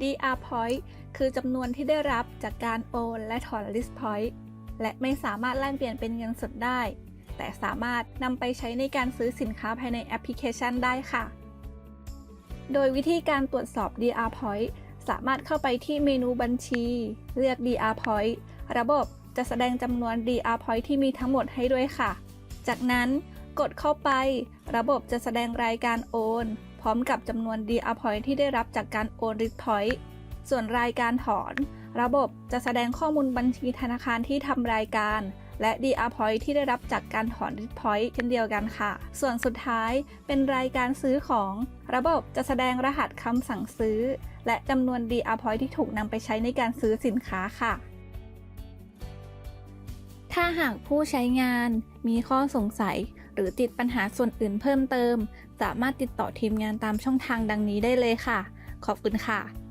DR Point คือจำนวนที่ได้รับจากการโอนและถอน List Point และไม่สามารถแลกเปลี่ยนเป็นเงินสดได้ แต่สามารถนำไปใช้ในการซื้อสินค้าภายในแอปพลิเคชันได้ค่ะ โดยวิธีการตรวจสอบ DR Point สามารถเข้าไปที่เมนูบัญชี เลือก DR Point ระบบจะแสดงจำนวน DR Point ที่มีทั้งหมดให้ด้วยค่ะ จากนั้นกดเข้าไป ระบบจะแสดงรายการโอน ร้อมกับจำนวน DR Point ที่ได้รับจากการโอน Risk Point ส่วนรายการถอน ระบบจะแสดงข้อมูลบัญชีธนาคารที่ทำรายการ และ DR Point ที่ได้รับจากการถอน Risk Point เช่นเดียวกันค่ะ ส่วนสุดท้ายเป็นรายการซื้อของ ระบบจะแสดงรหัสคำสั่งซื้อ และจำนวน DR Point ที่ถูกนำไปใช้ในการซื้อสินค้าค่ะ ถ้าหากผู้ใช้งานมีข้อสงสัย หรือติดปัญหาส่วนอื่นเพิ่มเติม สามารถติดต่อทีมงานตามช่องทางดังนี้ได้เลยค่ะ ขอบคุณค่ะ